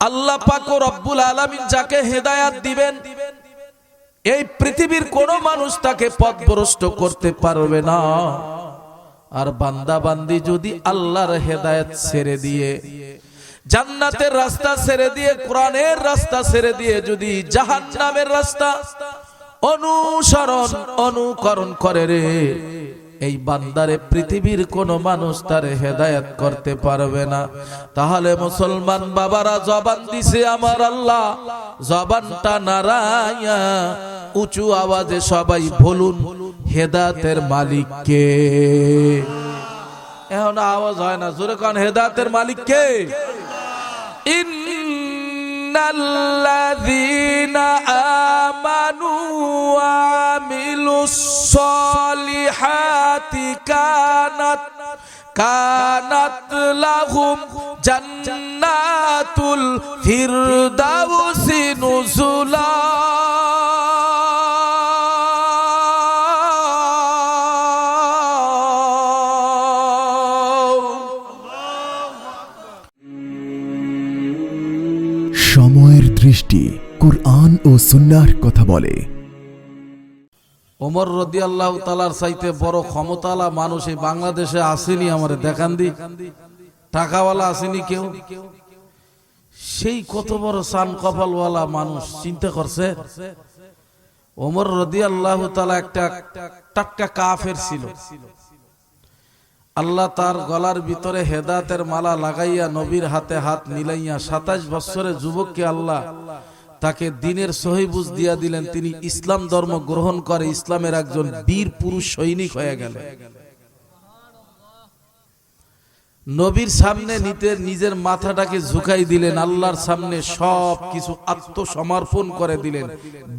আল্লাহ পাক ও রব্বুল আলামিন যাকে হেদায়াত দিবেন, এই পৃথিবীর কোন মানুষ তাকে পথভ্রষ্ট করতে পারবে না। আর বান্দা বান্দি যদি আল্লাহর হেদায়েত ছেড়ে দিয়ে, জান্নাতের রাস্তা ছেড়ে দিয়ে, কোরআনের রাস্তা ছেড়ে দিয়ে যদি জাহান্নামের রাস্তা অনুসরণ, অনুকরণ করে রে এই বান্দারে পৃথিবীর কোন মানুষ তার হেদায়েত করতে পারবে না। তাহলে মুসলমান বাবারা, জবান দিছে আমার আল্লাহ। জবানটা নারায়া উঁচু আওয়াজে সবাই বলুন হেদাতের মালিককে এখন আওয়াজ হয় না, জোরে কারণ হেদাতের মালিক কে? ইন্নাল্লাযীনা আমানু ওয়া সলিহাতি কানাত কানাত লাহুম জান্নাতুল ফিরদাউসি নুজুলা। সময়ের দৃষ্টি কুরআন ও সুন্নাহর কথা বলে। ওমর রদি আল্লাহ তালার চাইতে বড় ক্ষমতালা মানুষ এই বাংলাদেশে আসেনি আমার দেখান দি। টাকাওয়ালা আসেনি কেউ। সেই কত বড় সান কপালওয়ালা মানুষ চিন্তা করছে, ওমর রদি আল্লাহ তালা একটা টাটকা কাফের ছিল। আল্লাহ তার গলার ভিতরে হেদাতের মালা লাগাইয়া নবীর হাতে হাত মিলাইয়া সাতাশ বছরের যুবককে আল্লাহ তাকে দিনের সহিবুজ দিয়া দিলেন। তিনি ইসলাম ধর্ম গ্রহণ করে, ইসলামের একজন বীর পুরুষ সৈনিক হয়ে গেলেন। নবীর সামনে নিতে নিজের মাথাটাকে ঝুঁকাই দিলেন, আল্লাহর সামনে সব কিছু আত্মসমর্পণ করে দিলেন,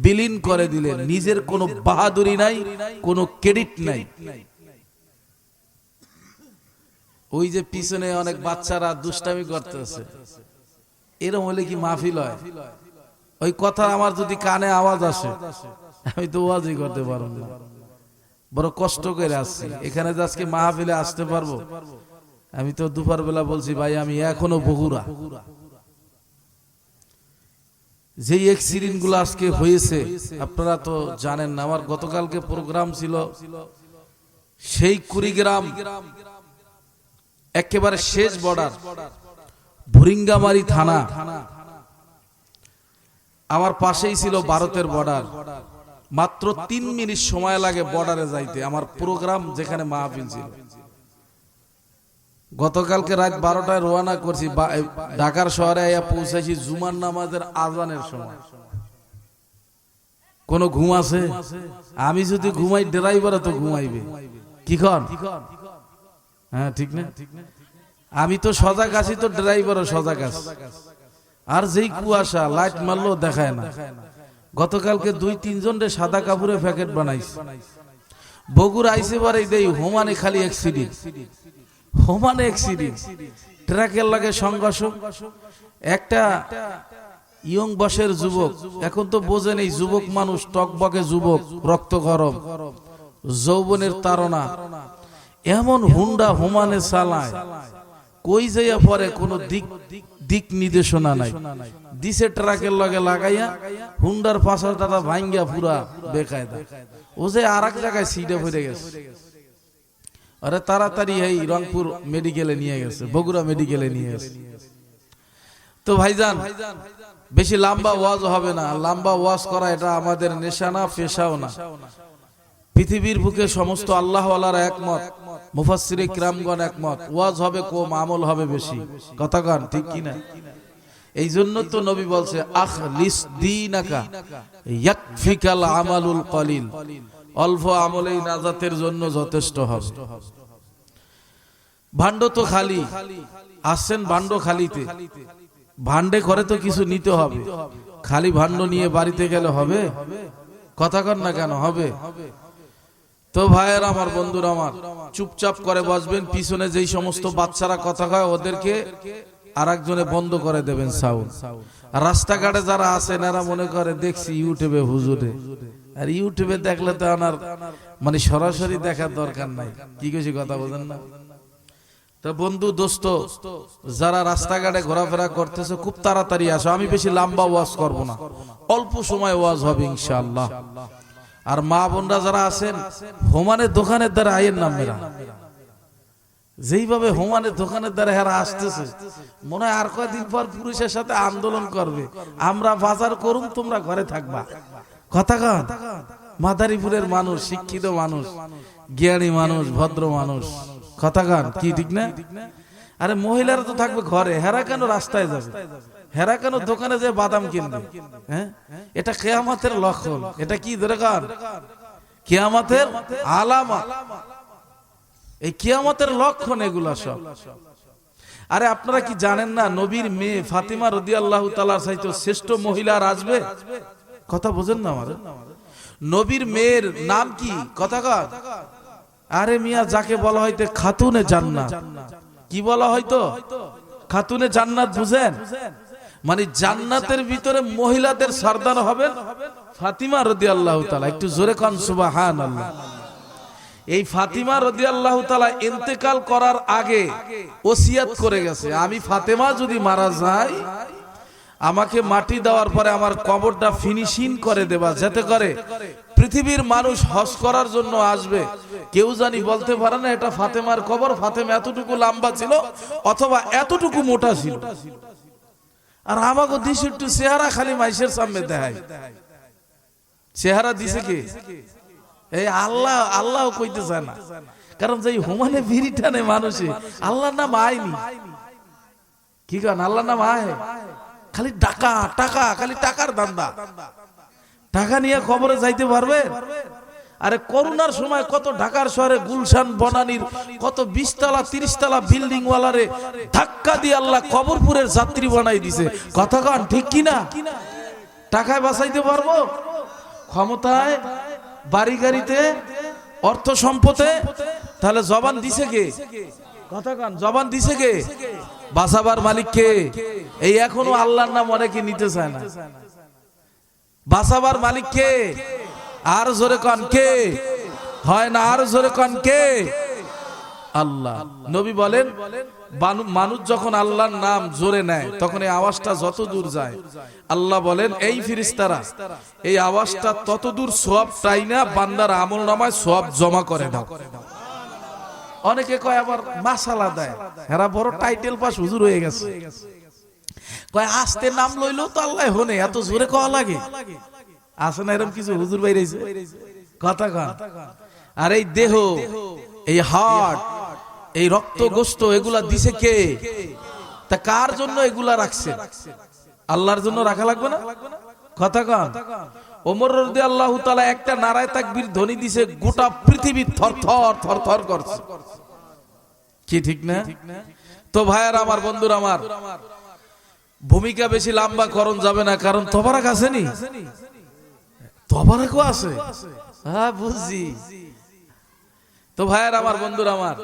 বিলীন করে দিলেন। নিজের কোনো বাহাদুরি নাই, কোনো ক্রেডিট নাই। ওই যে পিছনে অনেক বাচ্চারা দুষ্টামি করতেছে। এরম হলে কি মাহফিল হয়? ওই কথা আমার যদি কানে আওয়াজ আসে, আমি তো ওয়াজই করতে পারব না। বড় কষ্ট করে আসছি। এখানে আজকে মাহফিলে আসতে পারব, আমি তো দুপুর বেলা বলছি, ভাই, আমি এখনও বগুড়া। যে এক্সিডেন্টগুলো আজকে হয়েছে, আপনারা তো জানেন না, আমার গতকালকে প্রোগ্রাম ছিল, সেই কুড়িগ্রাম, একেবারে শেষ বর্ডার ভুরিঙ্গামারি থানা। আমার পাশেই ছিল ভারতের বর্ডার মাত্র তিন মিনিট সময় লাগে বর্ডারে যাইতে। আমার প্রোগ্রাম যেখানে মাহফিল ছিল। গতকালকে রাত বারোটায় রওনা করছি ঢাকার শহরে আইয়া পৌঁছেছি জুমার নামাজের আজানের সময়। কোন ঘুম আছে? আমি যদি ঘুমাই ড্রাইভারও তো ঘুমাইবে। কি হ্যাঁ ঠিক না? আমি তো সজাগ আছি, তো ড্রাইভারও সজাগ আছে। আর যেই কুয়াশা, লাইট মারলেও দেখায় না। গতকালকে দুই তিনজন রে সাদা কাপড়ে প্যাকেট বানাইছে। বগুড়া আইসে পারে দেই হোমানে খালি অ্যাক্সিডেন্ট হোমানে অ্যাক্সিডেন্ট ট্রাকের লাগে সংঘর্ষ। একটা ইয়ং বসের যুবক, এখন তো বোঝেন এই যুবক মানুষ, টকবকে যুবক, রক্ত গরম, যৌবনের তারা এমন হুন্ডা হোমানে চালায়। কই যাইয়া পরে কোনো দিক দিক নির্দেশনা নাই। দিছে ট্রাকের লগে লাগাইয়া হুন্ডার পাশাটা ভাঙ্গিয়া পুরা বেকায়দা। ও যে আর এক জায়গায় সিটে ভরে গেছে। আরে তাড়াতাড়ি এই রংপুর মেডিকেলে নিয়ে গেছে বগুড়া মেডিকেলে নিয়ে গেছে। তো ভাইজান বেশি লম্বা ওয়াজ হবে না লম্বা ওয়াজ করা এটা আমাদের নেশা না পেশাও না। পৃথিবীর বুকে সমস্ত আল্লাহ একমত। মুফাসসিরে কিরামগণ একমত। ওয়াজ হবে কম, আমল হবে বেশি। কথা গান ঠিক কি না এই জন্য তো নবী বলছে আখ লিস দিনাকা, ইয়াকফিকাল আমালুল কলিল। অল্প আমলেই নাজাতের জন্য যথেষ্ট হবে। ভান্ড তো খালি। আসছেন ভান্ড খালিতে। ভান্ডে করে তো কিছু নিতে হবে। খালি ভান্ড নিয়ে বাড়িতে গেলে হবে? কথা কর না কেন, হবে? তো ভাইয়ের, আমার বন্ধুরা আমার, চুপচাপ করে বসবেন, পিছনে যেই সমস্ত বাচ্চারা কথা কয়, ওদেরকে আর একজনে বন্ধ করে দেবেন সাউন্ড। রাস্তাঘাটে যারা আছেন, এরা মনে করে, দেখছি ইউটিউবে হুজুরে। আর ইউটিউবে দেখলে তো আনার মানে সরাসরি দেখার দরকার নাই। কি কিছু কথা বলেন না? তা বন্ধু, দোস্ত, যারা রাস্তাঘাটে ঘোরাফেরা করতেছে, খুব তাড়াতাড়ি আসো। আমি বেশি লম্বা ওয়াজ করব না। অল্প সময় ওয়াজ হবে, ইনশাআল্লাহ। আর মা বোনরা যারা আছেন, হোমানের দোকানের দ্বারা আয়ের নাম মেরা। যেইভাবে হোমানের দোকানের দ্বারা হেরা আসতেছে, মনে হয় আর কয়দিন পর পুরুষের সাথে আন্দোলন করবে। আমরা বাজার করুন তোমরা ঘরে থাকবা। কথা কন? মাদারীপুরের মানুষ, শিক্ষিত মানুষ, জ্ঞানী মানুষ, ভদ্র মানুষ। কথা কন? কি ঠিক না? আরে মহিলারা তো থাকবে ঘরে, হেরা কেন রাস্তায় যাবে? হেরা কেন দোকানে যে বাদাম কিনবে? হ্যাঁ? এটা কেয়ামতের লক্ষণ। এটা কি ধরে কন কেয়ামতের আলামা এই কিয়ামতের লক্ষণ এগুলা সব। আরে আপনারা কি জানেন না, নবীর মেয়ে ফাতিমা রদি আল্লাহ তালার সাহিত্য শ্রেষ্ঠ মহিলা আসবে? কথা বোঝেন না আমার নবীর মেয়ের নাম কি? কথা আরে মিয়া, যাকে বলা হয়তো খাতুনে জান্নাত। কি বলা হয়তো খাতুনে জান্নাত বুঝেন? মানে জান্নাতের ভিতরে মহিলাদের সর্দার হবেন ফাতিমা রদি আল্লাহ তালা একটু জোরে কন সুবাহান আল্লাহ এই ফাতিমা রদি আল্লাহ তালা ইন্তেকাল করার আগে ওসিয়াত করে গেছে। আমি ফাতেমা যদি মারা যাই, আমাকে মাটি দেওয়ার পরে আমার কবরটা ফিনিশিং করে দেবা, যাতে করে পৃথিবীর মানুষ হস করার জন্য আসবে। কেউ জানি বলতে পারে না, এটা ফাতেমার কবর। ফাতেমা এতটুকু লম্বা ছিল অথবা এতটুকু মোটা ছিল। আর আমাকে দিস একটু চেহারা খালি মাইসের সামনে দেখায়। চেহারা দিছে কি? এই আল্লাহ আল্লাহ কইতে চায় না। কারণ যে হুমানে ভিড়ি টানে মানুষে, আল্লাহর নাম আয়নি কি কান, আল্লাহর নাম আয়? খালি টাকা টাকা, খালি টাকার দান্দা। টাকা নিয়ে খবরে যাইতে পারবে আরে করোনার সময় কত ঢাকার শহরে গুলশান বনানির কত বিশতলা তিরিশতলা বিল্ডিং ওয়ালারে ধাক্কা দিয়ে আল্লাহ কবরপুরের যাত্রী বানাই দিছে। কথা কন ঠিক কিনা? টাকায় বাঁচাইতে পারব? ক্ষমতায় বাড়ি গাড়িতে অর্থ সম্পদে? তাহলে জবান দিছে কে? কথা কান জবান দিছে কে? বাসাবার মালিক কে? এই এখনও আল্লাহর নাম অনেকে নিতে চায় না। বাসাবার মালিক কে? আর জোরে কন কে? হয় না আর জোরে কন কে? আল্লাহ। নবী বলেন মানুষ যখন আল্লাহর নাম জোরে নেয়, তখন এই আওয়াজটা যত দূর যায়। আল্লাহ বলেন, এই ফিরিস্তারা, এই আওয়াজটা তত দূর সোয়াব টাই না, বান্দার আমল নামায় সোয়াব জমা করে দাও অনেকে কয়, আবার মাসালা দেয়। এরা বড় টাইটেল পাস হুজুর হয়ে গেছে। কয়, আস্তে নাম লইলেও তো আল্লাহ হনে এত জোরে কওয়া লাগে। আসে না এরকম কিছু? হুজুর বাইরেছে? কথা কন। আর এই দেহ, এই হার্ট এই রক্ত গোস্ত এগুলা দিছে কে? তা কার জন্য এগুলা রাখছে? আল্লাহর জন্য রাখা লাগবে না? কথা কন। ওমর রদি আল্লাহ তালা একটা নারায় তাকবীর ধ্বনি দিছে, গোটা পৃথিবী থর থর থর থর করছে। কি ঠিক না? তো ভাইয়ার আমার, বন্ধুর আমার, ভূমিকা বেশি লম্বা করণ যাবে না, কারণ তবারাক আছে নি তবারাকও আছে? হ্যাঁ বুঝছি। তো ভাইয়ার আমার, বন্ধুর আমার,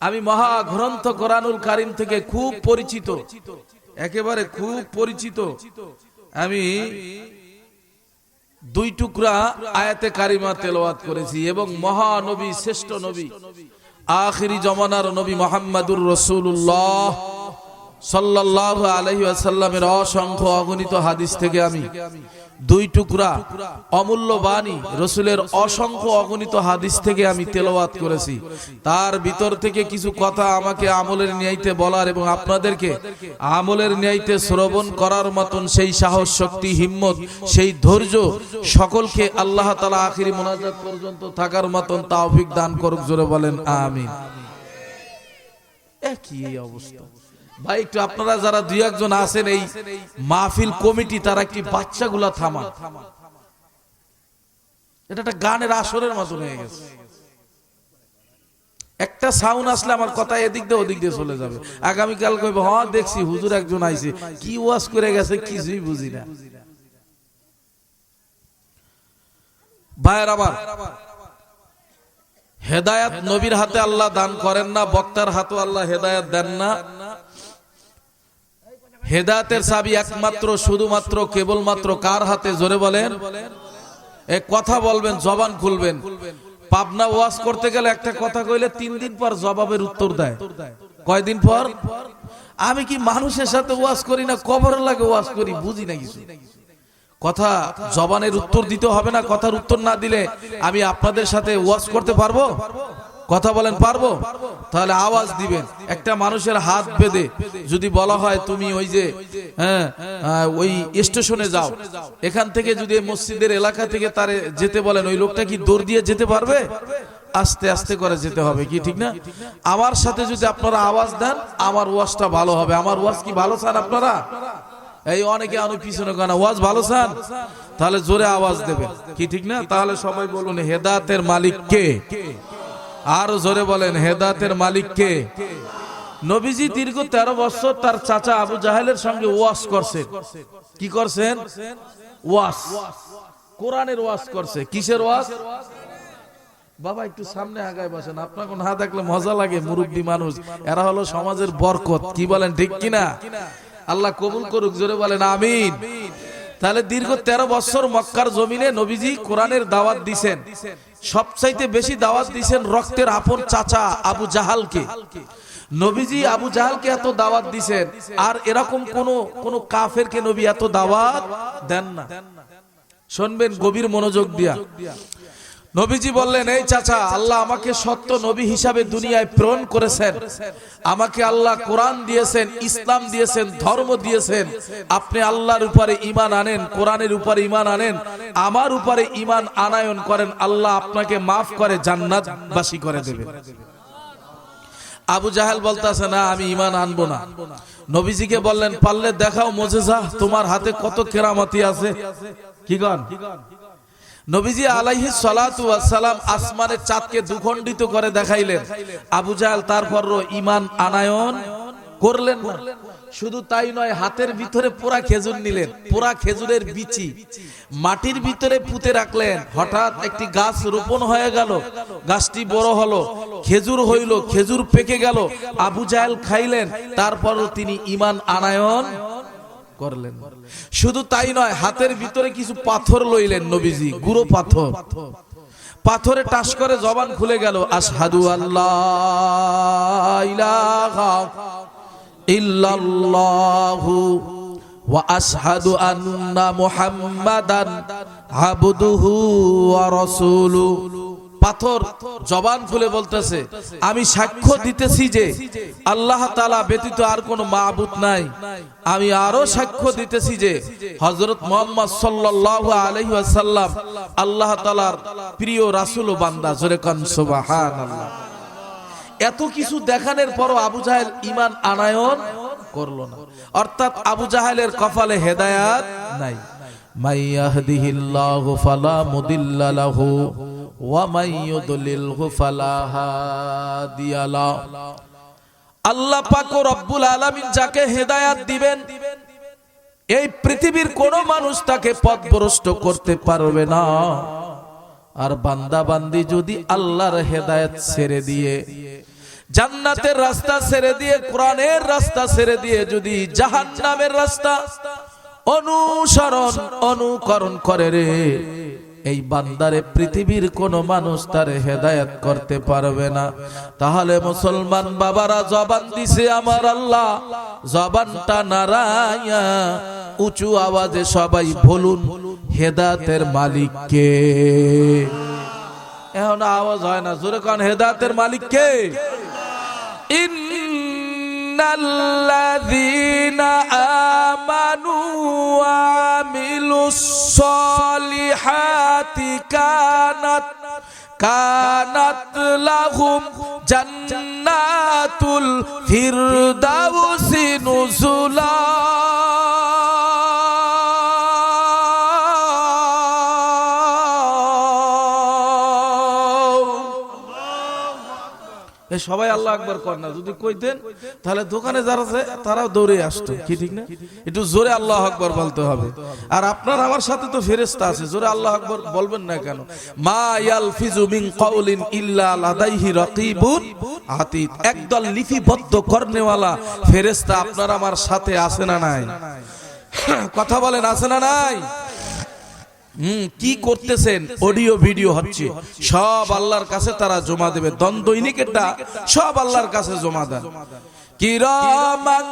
আমি মহা গ্রন্থ কোরআনুল কারিম থেকে খুব পরিচিত। একেবারে খুব পরিচিত। আমি দুই টুকরা আয়াতে কারিমা তেলাওয়াত করেছি এবং মহানবী শ্রেষ্ঠ নবী, আখিরি জমানার নবী মোহাম্মদুর রসুল্লাহ সাল্লাল্লাহু আলাইহি ওয়াসাল্লামের অসংখ্য অগণিত হাদিস থেকে আমি দুই টুকরা অমূল্য বাণী রসুলের অসংখ্য অগণিত হাদিস থেকে আমি তেলাওয়াত করেছি। তার ভিতর থেকে কিছু কথা আমাকে আমলের ন্যায়তে বলার এবং আপনাদেরকে আমলের ন্যায়তে শ্রবণ করার মতন সেই সাহস, শক্তি, হিম্মত, সেই ধৈর্য সকলকে আল্লাহ তালা আখিরি মোনাজাত পর্যন্ত থাকার মতন তাওফিক দান করুক, জোরে বলেন, আমিন। একই অবস্থা। ভাই, একটু আপনারা যারা দুই একজন আছেন এই মাহফিল কমিটি, তারা একটি বাচ্চাগুলা থামান। এটা একটা গানের আসরের মতন হয়ে গেছে। একটা সাউন্ড আসলে আমার কথা এদিক দিয়ে ওদিক দিয়ে চলে যাবে। আগামীকাল কইব হ্যাঁ দেখছি, হুজুর একজন আইছে। কি ওয়াজ করে গেছে, কিছুই বুঝি না। ভাইয়ের আবার, হেদায়াত নবীর হাতে আল্লাহ দান করেন না, বক্তার হাতে আল্লাহ হেদায়াত দেন না। হেদায়াতের চাবি একমাত্র, শুধুমাত্র, কেবলমাত্র কার হাতে? জোরে বলেন। এ কথা বলবেন, জবান খুলবেন। পাবনা ওয়াজ করতে গেলে একটা কথা কইলে তিন দিন পর জবাবের উত্তর দেয়। কয়দিন পর? আমি কি মানুষের সাথে ওয়াজ করি না কবর লাগে ওয়াজ করি? বুঝি না কিছু। কথা জবানের উত্তর দিতে হবে না, কথার উত্তর না দিলে আমি আপনাদের সাথে ওয়াজ করতে পারব? কথা বলেন, পারব? তাহলে আওয়াজ দিবেন। একটা মানুষের হাত বেঁধে যদি বলা হয় তুমি ওই যে হ্যাঁ ওই স্টেশনে যাও। এখান থেকে যদি মসজিদের এলাকা থেকে তারে যেতে বলেন, ওই লোকটা কি দৌড় দিয়ে যেতে পারবে? আস্তে আস্তে করে যেতে হবে, কি ঠিক না? আমার সাথে যদি আপনারা আওয়াজ দেন, আমার ওয়াজটা ভালো হবে। আমার ওয়াজ কি ভালো চান আপনারা? এই অনেকে অনেক পিছনে কেন? ওয়াজ ভালো চান তাহলে জোরে আওয়াজ দেবেন, কি ঠিক না? তাহলে সবাই বলুন হেদাতের মালিক কে? আরও জোরে বলেন হেদাতের মালিক কে? নবীজি দীর্ঘ তেরো বছর তার চাচা আবু জাহেলের সঙ্গে ওয়াজ করছেন কি করছেন? ওয়াজ কোরআনের ওয়াজ করছে। কিসের ওয়াজ বাবা, একটু সামনে আগায় বসেন। আপনাকে না দেখলে মজা লাগে, মুরব্বী মানুষ। এরা হলো সমাজের বরকত। কি বলেন, ঠিক কিনা? আল্লাহ কবুল করুক, জোরে বলেন, আমিন। তাহলে দীর্ঘ তেরো বছর মক্কার জমিনে নবীজি কোরআনের দাওয়াত দিছেন। সবচাইতে বেশি দাওয়াত দিয়েছেন রক্তের আপন চাচা আবু জাহালকে। নবীজি আবু জাহালকে এত দাওয়াত দিছেন, আর এরকম কোন কোন কাফেরকে নবী এত দাওয়াত দেন না। শুনবেন গভীর মনোযোগ দিয়া। নবীজি বললেন, এই চাচা, আল্লাহ আমাকে সত্য নবী হিসাবে দুনিয়ায় প্রেরণ করেছেন। আমাকে আল্লাহ কোরআন দিয়েছেন, ইসলাম দিয়েছেন, ধর্ম দিয়েছেন। আপনি আল্লাহর উপরে ইমান আনেন, কোরআনের উপরে ইমান আনেন। আমার উপরে ইমান আনায়ন করেন, আল্লাহ আপনাকে মাফ করে, জান্নাতবাসী করে দেবে। আবু জাহেল বলতেছে, না, আমি ইমান আনব না। নবীজিকে বললেন, পারলে দেখাও মোজেজা, তোমার হাতে কত কেরামতি আছে। কি গান নবীজি আলাইহি সালাম আসমানের চাঁদকে দুখণ্ডিত করে দেখাইলেন। আবু জাহেল তারপর ইমান আনায়ন করলেন না। শুধু তাই নয়, হাতের ভিতরে পুরা খেজুর নিলেন পুরা খেজুরের বিচি মাটির ভিতরে পুঁতে রাখলেন। হঠাৎ একটি গাছ রোপণ হয়ে গেল, গাছটি বড় হলো, খেজুর হইল, খেজুর পেকে গেল। আবু জাহেল খাইলেন, তারপরও তিনি ইমান আনায়ন করলেন। শুধু তাই নয়, হাতের ভিতরে কিছু পাথর লইলেন নবীজি, গুঁড়ো পাথর। পাথরে টাস করে জবান খুলে গেল, আশহাদু আল্লাহ ইল্লাল্লাহু ওয়া আশহাদু আন্না মুহাম্মাদান আবদুহু ওয়া রাসূলুহু। পাথর জবান খুলে বলতেছে, আমি সাক্ষ্য দিতেছি যে আল্লাহ তালা ব্যতীত আর কোন মাহবুদ নাই। আমি আরও সাক্ষ্য দিতেছি যে হজরত মোহাম্মদ সাল্লাল্লাহু আলাইহি ওয়াসাল্লাম আল্লাহ তালার প্রিয় রাসূল বান্দা। জোরে কান, সুবহানাল্লাহ। এত কিছু দেখানোর পরও আবু জাহেল ইমান আনায়ন করল না। অর্থাৎ আবু জাহেলের কপালে হেদায়াত নাই। মাইয়াহদিহিল্লাহু ফালা মুদিল্লা লাহু। ওয়া মাইয়ুদলিলহু ফালা হাদিয়া লা আল্লাহ পাক রব্বুল আলামিন যাকে হেদায়াত দিবেন, এই পৃথিবীর কোন মানুষ তাকে পথভ্রষ্ট করতে পারবে না। আর বান্দা বান্দি যদি আল্লাহর হেদায়েত ছেড়ে দিয়ে, জান্নাতের রাস্তা ছেড়ে দিয়ে, কোরআনের রাস্তা ছেড়ে দিয়ে যদি জাহান্নামের রাস্তা অনুসরণ, অনুকরণ করে রে এই বান্দারে পৃথিবীর কোন মানুষ তার হেদায়েত করতে পারবে না। তাহলে মুসলমান বাবারা, জবান দিছে আমার আল্লাহ। জবানটা নারায়া উঁচু আওয়াজে সবাই বলুন হেদাতের মালিককে এখন আওয়াজ হয় না, জোরে কান হেদাতের মালিক কে? ইন্নাল্লাযীনা আমানু ওয়া আমিলুস সলিহাতি কানাত কানাত লাহুম জান্নাতুল ফিরদাউসি এ, সবাই আল্লাহ আকবার কর না। যদি কইতেন, তাহলে দোকানে যারা আছে, তারাও দৌড়ে আসতো। কি ঠিক না? একটু জোরে আল্লাহ আকবার বলতে হবে। আর আপনার আমার সাথে তো ফেরেস্তা আছে, জোরে আল্লাহ আকবার বলবেন না কেন? মা ইয়ালফিজু মিন কাউলিন ইল্লা লাদাইহি রাকিবুন আতীত। একদল লিপিবদ্ধ করনেওয়ালা ফেরেশতা আপনার আমার সাথে আছে না নাই? কথা বলেন, আছে না নাই? কি করতেছেন? অডিও ভিডিও হচ্ছে। সব আল্লাহর কাছে তারা জমা দেবে। দ্বন্দ্বৈনিকেরটা সব আল্লাহর কাছে জমা দেন। কিরামান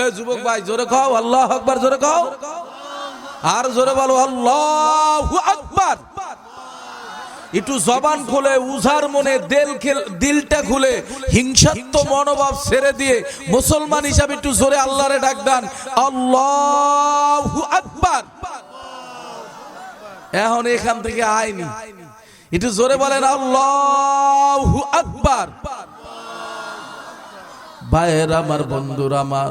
এ যুবক ভাই, জোরে খাও আল্লাহ আকবার, জোরে খাও আর জোরে বলো, আল্লাহু আকবার। একটু জবান খুলে উজার মনে দেল দিলটা খুলে হিংসাত্ম মনোভাব ছেড়ে দিয়ে মুসলমান হিসাবে একটু জোরে আল্লাহরে ডাক দেন, আল্লাহ আকবার। এখন এখান থেকে আইনি। একটু জোরে বলেন, আল্লাহ আকবার। ভাইয়ের আমার, বন্ধুর আমার।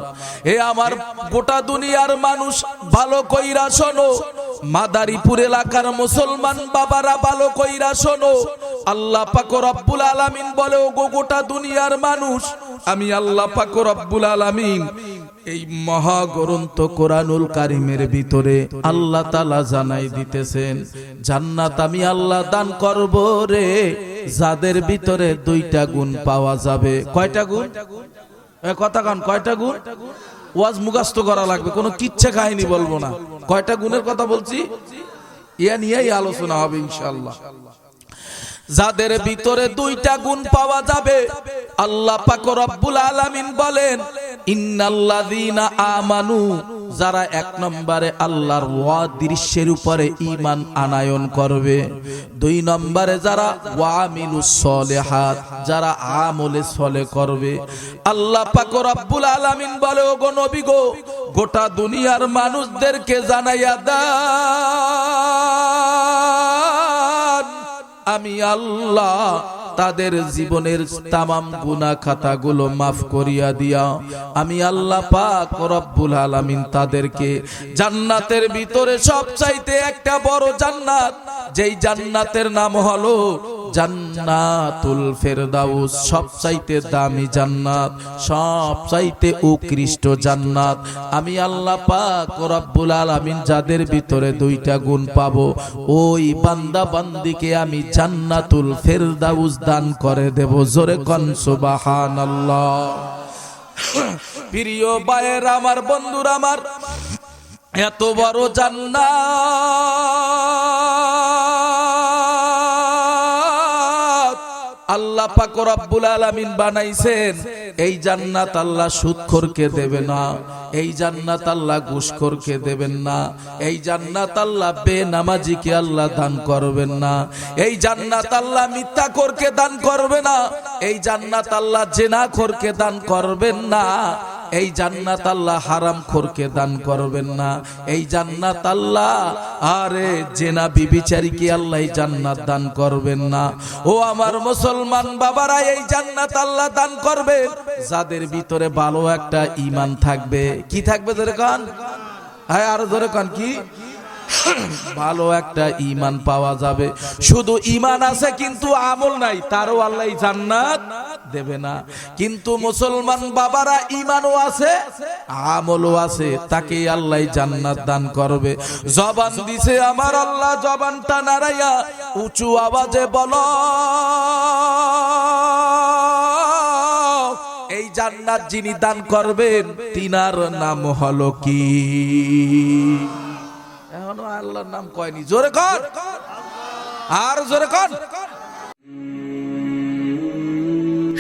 এ আমার গোটা দুনিয়ার মানুষ, ভালো কইরা শোনো। মাদারীপুর এলাকার মুসলমান বাবারা ভালো কইরা শোনো। আল্লাহ পাক রব্বুল আলামিন বলে ও গোটা দুনিয়ার মানুষ, আমি আল্লাহ পাক রব্বুল আলামিন এই মহাগ্রন্থ কোরআনুল কারিমের ভিতরে আল্লাহ তালা জানাই দিতেছেন, জান্নাত আমি আল্লাহ দান করব রে। যাদের ভিতরে দুইটা গুণ পাওয়া যাবে। কয়টা গুণ? কথা কান, কয়টা গুণ? ওয়াজ মুগাস্ত করা লাগবে, কোনো কিচ্ছে কাহিনী বলব না। কয়টা গুণের কথা বলছি? ইয়া নিয়েই আলোচনা হবে ইনশাআল্লাহ। যাদের ভিতরে দুইটা গুণ পাওয়া যাবে, আল্লাহ পাক রব্বুল আলামিন বলেন, ইন্নাল্লাযীনা আমানু যারা এক নম্বরে আল্লাহর ওয়া দৃশ্যের উপরে ইমান আনায়ন করবে। দুই নম্বরে যারা ওয়ামিলুস সলিহাত, যারা আমলে সলে করবে। আল্লাহ পাক রব্বুল আলামিন বলে, ওগো নবী গো, গোটা দুনিয়ার মানুষদেরকে জানাইয়া দান। আমি আল্লাহ তাদের জীবনের তামাম গুনা খাতা গুলো মাফ করিয়া দিয়া আমি আল্লাহ পাক রব্বুল আলামিন তাদেরকে জান্নাতের ভিতরে সব চাইতে একটা বড় জান্নাত যেই জান্নাতের নাম হলো জান্নাতুল ফেরদাউস সব চাইতে দামি জান্নাত সব চাইতে উৎকৃষ্ট জান্নাত। আমি আল্লাহ পাক রব্বুল আলামিন যাদের ভিতরে দুইটা গুণ পাবো, ওই বান্দা বান্দিকে আমি জান্নাতুল ফেরদাউস দান করে দেব। জোরে কন, সুবহানাল্লাহ। প্রিয় বায়ের আমার বন্ধুর, আমার এত বড় জান্নাত। আল্লাহ পাক রব্বুল আলামিন বানাইছেন। এই জান্নাত আল্লাহ সুদখোরকে দেবে না। এই জান্নাত আল্লাহ ঘুষখোরকে দেবেন না। এই জান্নাত আল্লাহ বে নামাজি কে আল্লাহ দান করবেন না। এই জান্নাত আল্লাহ মিথ্যাখোরকে দান করবে না। এই জান্নাত আল্লাহ করকে দান করবেন না। এই জান্নাত আল্লাহ হারাম খোরকে দান করবেন না। এই জান্নাত আল্লাহ, আরে জেনা বিবিচারীকে আল্লাহ জান্নাত দান করবেন না। ও আমার মুসলমান বাবারা, এই জান্নাত আল্লাহ দান করবেন। যাদের ভিতরে ভালো একটা ইমান থাকবে। কি থাকবে ধরে কান? হ্যাঁ আরও ধরে কান কি? ভালো একটা ইমান পাওয়া যাবে। শুধু ইমান আছে, কিন্তু আমল নাই, তারও আল্লাহ জান্নাত দেবে না। কিন্তু মুসলমান বাবারা ইমানও আছে, আমলও আছে, তাকে আল্লাহ জান্নাত দান করবে। জবান দিছে আমার আল্লাহ, জবানটা নারাইয়া উঁচু আওয়াজে বলো, এই জান্নাত যিনি দান করবেন, তিনার নাম হলো কি? এখনও আল্লাহর নাম কয়নি? জোরে কর আর জোরে কর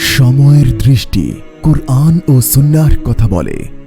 সময়ের দৃষ্টি কোরআন ও সুন্নার কথা বলে।